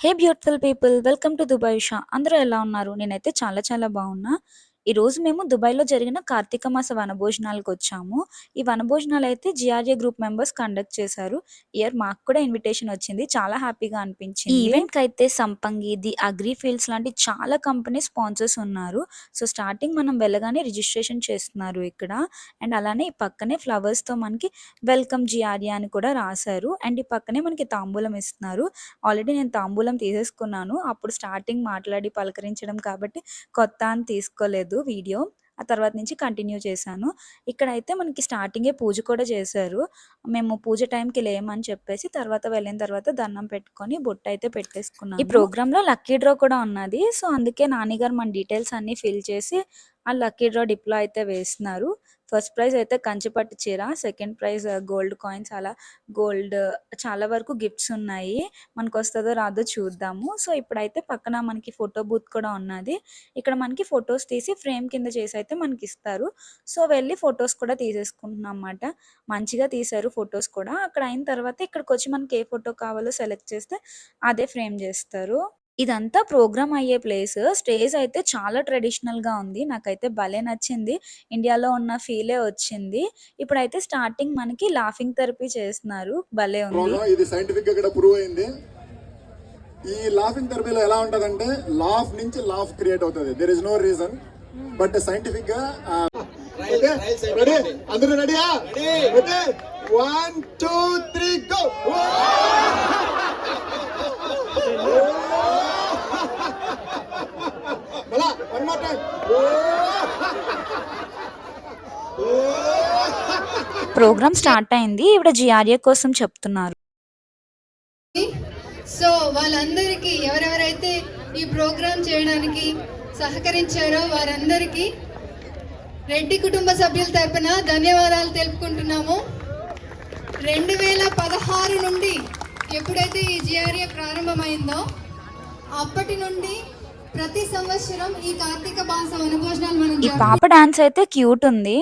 Hey beautiful people welcome to Dubai Shah అందరూ ఎలా ఉన్నారు? నేనైతే చాలా చాలా బాగున్నా. ఈ రోజు మేము దుబాయ్లో జరిగిన కార్తీక మాస వనభోజనాలకు వచ్చాము ఈ వనభోజనాలు అయితే జిఆర్ఏ గ్రూప్ మెంబర్స్ కండక్ట్ చేశారు. ఇయర్ మాకు కూడా ఇన్విటేషన్ వచ్చింది. చాలా హ్యాపీగా అనిపించింది. ఈ ఈవెంట్కి అయితే సంపంగి ది అగ్రి ఫీల్డ్స్ లాంటి చాలా కంపెనీ స్పాన్సర్స్ ఉన్నారు. సో స్టార్టింగ్ మనం వెళ్ళగానే రిజిస్ట్రేషన్ చేస్తున్నారు ఇక్కడ. అండ్ అలానే ఈ పక్కనే ఫ్లవర్స్తో మనకి వెల్కమ్ జిఆర్ఏ అని కూడా రాశారు. అండ్ ఈ పక్కనే మనకి తాంబూలం ఇస్తున్నారు. ఆల్రెడీ నేను తాంబూలం తీసేసుకున్నాను. అప్పుడు స్టార్టింగ్ మాట్లాడి పలకరించడం కాబట్టి కొత్త అని తీసుకోలేదు. వీడియో. ఆ తర్వాత నుంచి కంటిన్యూ చేశాను. ఇక్కడైతే మనకి స్టార్టింగే పూజ కూడా చేశారు. మేము పూజ టైంకి లేమని చెప్పేసి తర్వాత వెళ్ళిన తర్వాత దండం పెట్టుకొని బొట్టు అయితే పెట్టేసుకున్నాం ఈ ప్రోగ్రాంలో లక్కీ డ్రా కూడా ఉన్నది. సో అందుకే నాన్నగారు మన డీటెయిల్స్ అన్ని ఫిల్ చేసి ఆ లక్కీ డ్రా డిప్లో అయితే వేస్తున్నారు ఫస్ట్ ప్రైజ్ అయితే కంచిపట్టు చీర second prize uh, gold coins అలా గోల్డ్ uh, చాలా వరకు గిఫ్ట్స్ ఉన్నాయి. మనకు వస్తుందో రాదో చూద్దాము. సో ఇప్పుడైతే పక్కన మనకి ఫోటో బూత్ కూడా ఉన్నది. ఇక్కడ మనకి ఫొటోస్ తీసి ఫ్రేమ్ కింద చేసి అయితే మనకి ఇస్తారు సో వెళ్ళి ఫొటోస్ కూడా తీసేసుకుంటున్నాం అన్నమాట. మంచిగా తీశారు ఫొటోస్ కూడా. అక్కడ అయిన తర్వాత ఇక్కడికి వచ్చి మనకి ఏ ఫోటో కావాలో సెలెక్ట్ చేస్తే అదే ఫ్రేమ్ చేస్తారు. ఇదంతా ప్రోగ్రామ్ అయ్యే ప్లేస్. స్టేజ్ అయితే చాలా ట్రెడిషనల్గా ఉంది. నాకైతే భలే నచ్చింది. ఇండియాలో ఉన్న ఫీలే వచ్చింది. ఇప్పుడైతే స్టార్టింగ్ మనకి లాఫింగ్ థెరపీ చేస్తున్నారు. భలే ఉంది. ఇది సైంటిఫిక్గా కూడా ప్రూవ్ అయింది. ఈ లాఫింగ్ థెరపీలో ఎలా ఉంటదంటే లాఫ్ నుంచి లాఫ్ క్రియేట్ అవుతుంది. There is no reason but సైంటిఫిక్గా రెడీ అందరూ రెడీయా వన్ టూ త్రీ గో మళ్ళా one more time programme start అయింది. ఇవిడ జిఆర్ఏ కోసం చెప్తున్నారు. సో వాళ్ళందరికీ ఎవరెవరైతే ఈ ప్రోగ్రాం చేయడానికి సహకరించారో వారందరికీ రెడ్డి కుటుంబ సభ్యుల తరపున ధన్యవాదాలు తెలుపుకుంటున్నాము. రెండు వేల పదహారు నుండి ఎప్పుడైతే ఈ జిఆర్ఏ ప్రారంభమైందో అప్పటి నుండి ప్రతి సంవత్సరం ఈ కార్తీక మాస వనభోజనాలు మనం ఈ పాప డాన్స్ అయితే క్యూట్ ఉంది.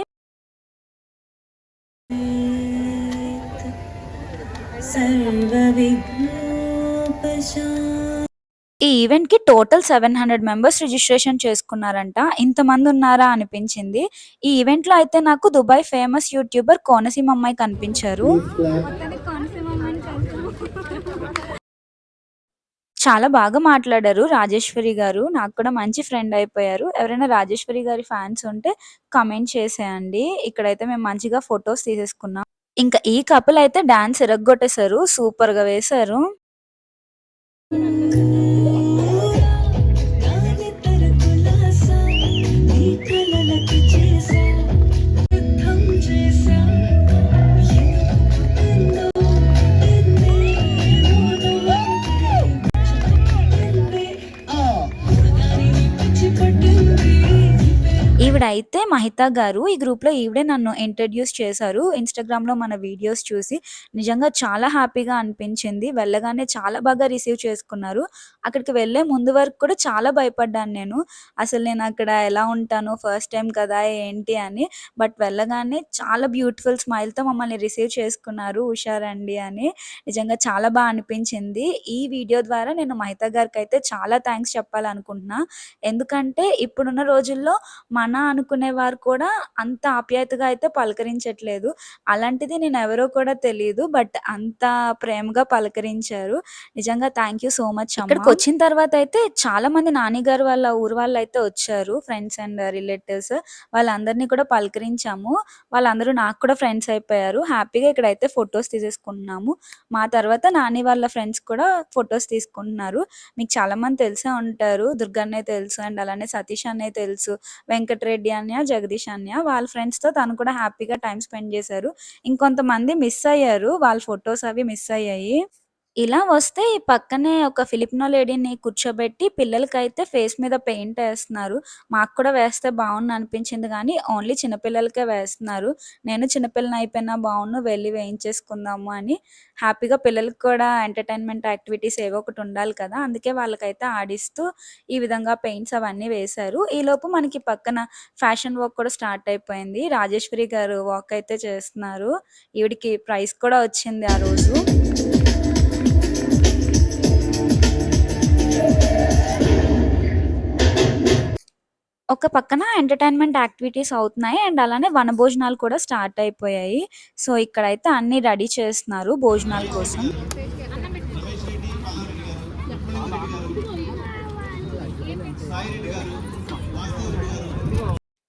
ఈ ఈవెంట్కి total seven hundred members registration చేసుకున్నారంట. ఇంతమంది ఉన్నారా అనిపించింది. ఈ ఈవెంట్లో అయితే నాకు దుబాయ్ ఫేమస్ యూట్యూబర్ కోనసీమ అమ్మాయి కనిపించారు. చాలా బాగా మాట్లాడారు రాజేశ్వరి గారు. నాకు కూడా మంచి ఫ్రెండ్ అయిపోయారు. ఎవరైనా రాజేశ్వరి గారి ఫ్యాన్స్ ఉంటే కమెంట్ చేసేయండి. ఇక్కడైతే మేము మంచిగా ఫొటోస్ తీసేసుకున్నాం. ఇంకా ఈ కపుల్ అయితే డాన్స్ ఎరగొట్టేశారు. సూపర్గా వేశారు. మహిత గారు ఈ గ్రూప్లో ఈవిడే నన్ను ఇంట్రడ్యూస్ చేశారు. ఇన్స్టాగ్రామ్లో మన వీడియోస్ చూసి నిజంగా చాలా హ్యాపీగా అనిపించింది. వెళ్ళగానే చాలా బాగా రిసీవ్ చేసుకున్నారు. అక్కడికి వెళ్ళే ముందు వరకు కూడా చాలా భయపడ్డాను నేను. అసలు నేను అక్కడ ఎలా ఉంటాను? ఫస్ట్ టైం కదా? ఏంటి? అని. బట్ వెళ్ళగానే చాలా బ్యూటిఫుల్ స్మైల్తో మమ్మల్ని రిసీవ్ చేసుకున్నారు. హుషారండి అని. నిజంగా చాలా బాగా అనిపించింది. ఈ వీడియో ద్వారా నేను మహితా గారికి అయితే చాలా థ్యాంక్స్ చెప్పాలనుకుంటున్నా. ఎందుకంటే ఇప్పుడున్న రోజుల్లో మన అనుకునే వారు కూడా అంత ఆప్యాయతగా అయితే పలకరించట్లేదు. అలాంటిది నేను ఎవరో కూడా తెలియదు బట్ అంత ప్రేమగా పలకరించారు. నిజంగా థ్యాంక్ యూ సో మచ్ ఇక్కడికి వచ్చిన తర్వాత అయితే చాలా మంది నాన్నగారు వాళ్ళ ఊరు వాళ్ళు అయితే వచ్చారు ఫ్రెండ్స్ అండ్ రిలేటివ్స్. వాళ్ళందరినీ కూడా పలకరించాము. వాళ్ళందరూ నాకు కూడా ఫ్రెండ్స్ అయిపోయారు. హ్యాపీగా ఇక్కడైతే ఫొటోస్ తీసేసుకుంటున్నాము మా తర్వాత నాని వాళ్ళ ఫ్రెండ్స్ కూడా ఫొటోస్ తీసుకుంటున్నారు మీకు చాలా మంది తెలిసే ఉంటారు. దుర్గన్నే తెలుసు అండ్ అలానే సతీష్ అన్నయ్య తెలుసు వెంకటరెడ్డి అన్నయ్య జగదీష్ అన్య వాళ్ళ ఫ్రెండ్స్తో తను కూడా హ్యాపీగా టైం స్పెండ్ చేశారు. ఇంకొంతమంది మిస్ అయ్యారు. వాళ్ళ ఫొటోస్ అవి మిస్ అయ్యాయి. ఇలా వస్తే ఈ పక్కనే ఒక ఫిలిపినో లేడీని కూర్చోబెట్టి పిల్లలకైతే ఫేస్ మీద పెయింట్ వేస్తున్నారు. మాకు కూడా వేస్తే బాగుండు అనిపించింది కానీ ఓన్లీ చిన్నపిల్లలకే వేస్తున్నారు. నేను చిన్నపిల్లని అయిపోయినా బాగుండు వెళ్ళి వేయించేసుకుందాము అని. హ్యాపీగా పిల్లలకి కూడా ఎంటర్టైన్మెంట్ యాక్టివిటీస్ ఏవో ఒకటి ఉండాలి కదా. అందుకే వాళ్ళకైతే ఆడిస్తూ ఈ విధంగా పెయింట్స్ అవన్నీ వేశారు. ఈలోపు మనకి పక్కన ఫ్యాషన్ వాక్ కూడా స్టార్ట్ అయిపోయింది. రాజేశ్వరి గారు వాక్ అయితే చేస్తున్నారు. ఈవిడికి ప్రైజ్ కూడా వచ్చింది ఆ రోజు. ఒక పక్కన ఎంటర్‌టైన్‌మెంట్ యాక్టివిటీస్ అవుతున్నాయి. అండ్ అలానే వనభోజనాలు కూడా స్టార్ట్ అయిపోయాయి. సో, ఇక్కడైతే అన్ని రెడీ చేస్తున్నారు భోజనాల కోసం.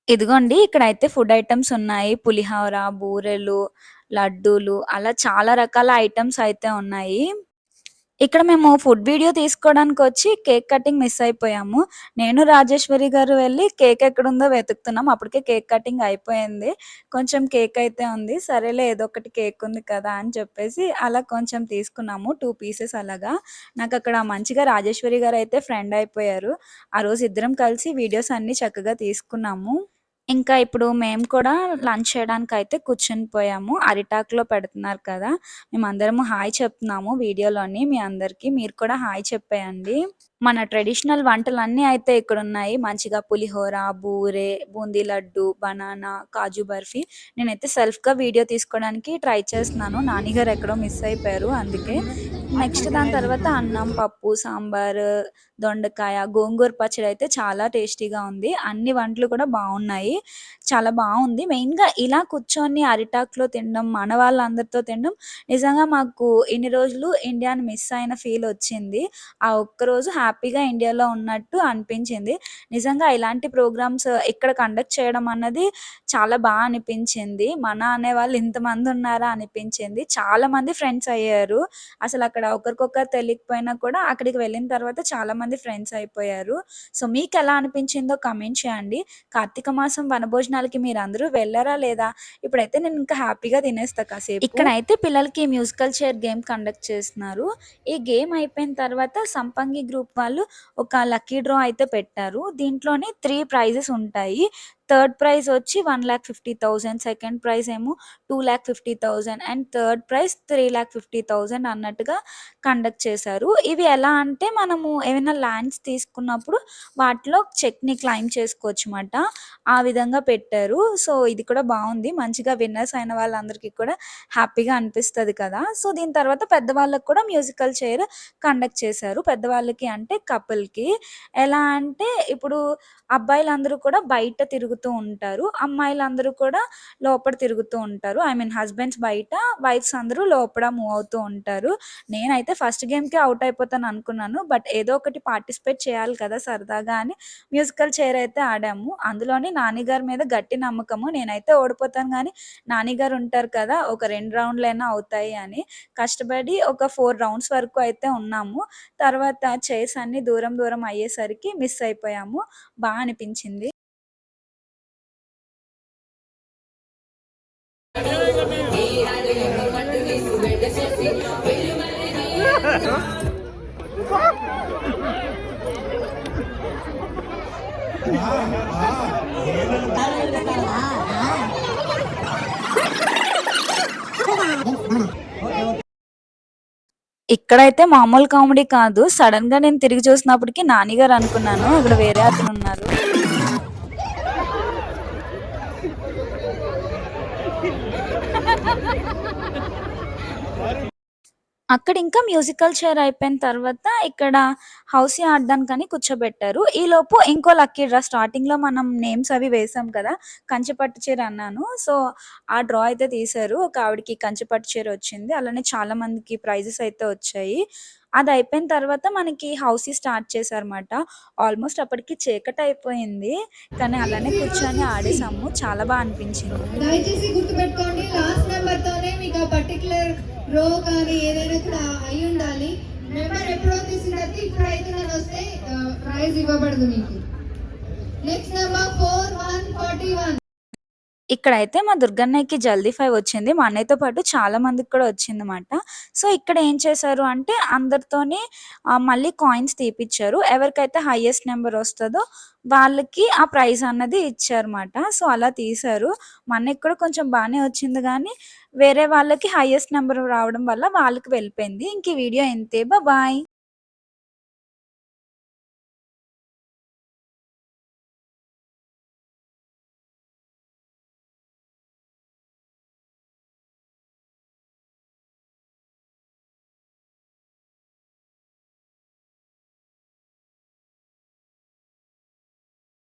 ఇదిగోండి ఇక్కడైతే ఫుడ్ ఐటమ్స్ ఉన్నాయి. పులిహోర, బూరెలు, లడ్డూలు అలా చాలా రకాల ఐటమ్స్ అయితే ఉన్నాయి. ఇక్కడ మేము ఫుడ్ వీడియో తీసుకోవడానికి వచ్చి కేక్ కటింగ్ మిస్ అయిపోయాము. నేను, రాజేశ్వరి గారు వెళ్ళి కేక్ ఎక్కడుందో వెతుకుతున్నాం. అప్పటికే కేక్ కటింగ్ అయిపోయింది. కొంచెం కేక్ అయితే ఉంది. సరేలే ఏదో ఒకటి కేక్ ఉంది కదా! అని చెప్పేసి అలా కొంచెం తీసుకున్నాము. టూ పీసెస్ అలాగా. నాకు అక్కడ మంచిగా రాజేశ్వరి గారు అయితే ఫ్రెండ్ అయిపోయారు. ఆ రోజు ఇద్దరం కలిసి వీడియోస్ అన్నీ చక్కగా తీసుకున్నాము. ఇంకా ఇప్పుడు మేము కూడా లంచ్ చేయడానికి అయితే కూర్చొని పోయాము. అరిటాకులో పెడుతున్నారు కదా! మేమందరము హాయ్ చెప్తున్నాము వీడియోలోని మీ అందరికి. మీరు కూడా హాయ్ చెప్పేయండి. మన ట్రెడిషనల్ వంటలన్నీ అయితే ఇక్కడ ఉన్నాయి మంచిగా పులిహోర, బూరె, బూందీ లడ్డు, బనానా, కాజు బర్ఫీ. నేనైతే సెల్ఫ్‌గా వీడియో తీసుకోవడానికి ట్రై చేస్తున్నాను. నానిగారు ఎక్కడో మిస్ అయిపోయారు అందుకే. నెక్స్ట్ దాని తర్వాత అన్నం, పప్పు, సాంబారు, దొండకాయ, గోంగూర పచ్చడి అయితే చాలా టేస్టీగా ఉంది. అన్ని వంటలు కూడా బాగున్నాయి చాలా బాగుంది మెయిన్‌గా ఇలా కూర్చొని అరిటాక్లో తినడం, మన వాళ్ళందరితో తినడం నిజంగా మాకు ఇన్ని రోజులు ఇండియాని మిస్ అయిన ఫీల్ వచ్చింది. ఆ ఒక్కరోజు హ్యాపీగా ఇండియాలో ఉన్నట్టు అనిపించింది. నిజంగా ఇలాంటి ప్రోగ్రామ్స్ ఇక్కడ కండక్ట్ చేయడం అన్నది చాలా బాగా అనిపించింది. మన అనే వాళ్ళు ఇంతమంది ఉన్నారా అనిపించింది. చాలా మంది ఫ్రెండ్స్ అయ్యారు. అసలు అక్కడ ఒకరికొకరు తెలియకపోయినా కూడా అక్కడికి వెళ్ళిన తర్వాత చాలా మంది మంది ఫ్రెండ్స్ అయిపోయారు. సో, మీకు ఎలా అనిపించిందో కమెంట్ చేయండి. కార్తీక మాసం వనభోజనాలకి అందరూ వెళ్ళరా లేదా? ఇప్పుడైతే నేను ఇంకా హ్యాపీగా తినేస్తా కాసేపు. ఇక్కడైతే పిల్లలకి మ్యూజికల్ చైర్ గేమ్ కండక్ట్ చేస్తున్నారు. ఈ గేమ్ అయిపోయిన తర్వాత సంపంగి గ్రూప్ వాళ్ళు ఒక లక్కీ డ్రా అయితే పెట్టారు. దీంట్లోనే త్రీ ప్రైజెస్ ఉంటాయి. థర్డ్ ప్రైజ్ వచ్చి 1,50,000 సెకండ్ ప్రైజ్ ఏమో 2,50,000 అండ్ థర్డ్ ప్రైజ్ 3,50,000 అన్నట్టుగా కండక్ట్ చేశారు. ఇవి ఎలా అంటే మనము ఏమైనా ల్యాండ్స్ తీసుకున్నప్పుడు వాటిలో చెక్‌ని క్లెయిమ్ అన్నమాట ఆ విధంగా పెట్టారు. సో, ఇది కూడా బాగుంది మంచిగా విన్నర్స్ అయిన వాళ్ళందరికీ కూడా హ్యాపీగా అనిపిస్తుంది కదా! సో, దీని తర్వాత పెద్దవాళ్ళకి కూడా మ్యూజికల్ చైర్ కండక్ట్ చేశారు. పెద్దవాళ్ళకి అంటే కపుల్‌కి. ఎలా అంటే ఇప్పుడు అబ్బాయిలందరూ కూడా బయట తిరుగు తిరుగుతూ ఉంటారు. అమ్మాయిలందరూ కూడా లోపల తిరుగుతూ ఉంటారు. ఐ మీన్ హస్బెండ్స్ బయట, వైఫ్స్ అందరూ లోపల మూవ్ అవుతూ ఉంటారు. నేనైతే ఫస్ట్ గేమ్‌కే అవుట్ అయిపోతాను అనుకున్నాను. బట్ ఏదో ఒకటి పార్టిసిపేట్ చేయాలి కదా! సరదాగా అని మ్యూజికల్ చైర్ అయితే ఆడాము. అందులోని నాని గారి మీద గట్టి నమ్మకము. నేనైతే ఓడిపోతాను కానీ నాన్నగారు ఉంటారు కదా! ఒక రెండు రౌండ్‌లైనా అవుతాయి అని కష్టపడి ఒక ఫోర్ రౌండ్స్ వరకు అయితే ఉన్నాము. తర్వాత చైర్స్ అన్ని దూరం దూరం అయ్యేసరికి మిస్ అయిపోయాము. బా అనిపించింది. ఇక్కడైతే మామూలు కామెడీ కాదు. సడన్గా నేను తిరిగి చూసినప్పటికీ నాని గారు అనుకున్నాను. అక్కడ వేరే అతనున్నారు. అక్కడ ఇంకా మ్యూజికల్ చైర్ అయిపోయిన తర్వాత ఇక్కడ హౌసీ ఆడడానికని కూర్చోబెట్టారు. ఈలోపు ఇంకో లక్కీ డ్రా స్టార్టింగ్‌లో మనం నేమ్స్ అవి వేసాం కదా! కంచిపట్టు చీర అన్నాను. సో, ఆ డ్రా అయితే తీశారు. ఒక ఆవిడకి కంచిపట్టు చీర వచ్చింది. అలానే చాలా మందికి ప్రైజెస్ అయితే వచ్చాయి. అది అయిపోయిన తర్వాత మనకి హౌసీ స్టార్ట్ చేశారన్నమాట. ఆల్మోస్ట్ అప్పటికి చీకటి అయిపోయింది. కానీ అలానే కూర్చొని ఆడేసాము. చాలా బాగా అనిపించింది. దయచేసి గుర్తుపెట్టుకోండి లాస్ట్ నెంబర్‌తోనే మీకు ఆ పర్టికులర్ రో కానీ ఏదైనా కూడా అయి ఉండాలి. నెంబర్ ఎప్పుడో తీసిన తర్వాత ఇప్పుడు అయితుందని వస్తే ప్రైజ్ ఇవ్వబడదు మీకు. నెక్స్ట్ నెంబర్ 4141 ఇక్కడైతే మా దుర్గన్నయ్యకి జల్దీ ఫైవ్ వచ్చింది. మా అన్నయ్యతో పాటు చాలా మందికి కూడా వచ్చిందన్నమాట. సో, ఇక్కడ ఏం చేశారు అంటే అందరితోనే మళ్ళీ కాయిన్స్ తీపిచ్చారు. ఎవరికైతే హైయెస్ట్ నెంబర్ వస్తుందో వాళ్ళకి ఆ ప్రైజ్ అన్నది ఇచ్చారన్నమాట. సో, అలా తీశారు. మా కూడా కొంచెం బాగానే వచ్చింది కానీ వేరే వాళ్ళకి హైయెస్ట్ నెంబర్ రావడం వల్ల వాళ్ళకి వెళ్ళిపోయింది. ఇంక వీడియో ఎంతే బాయ్.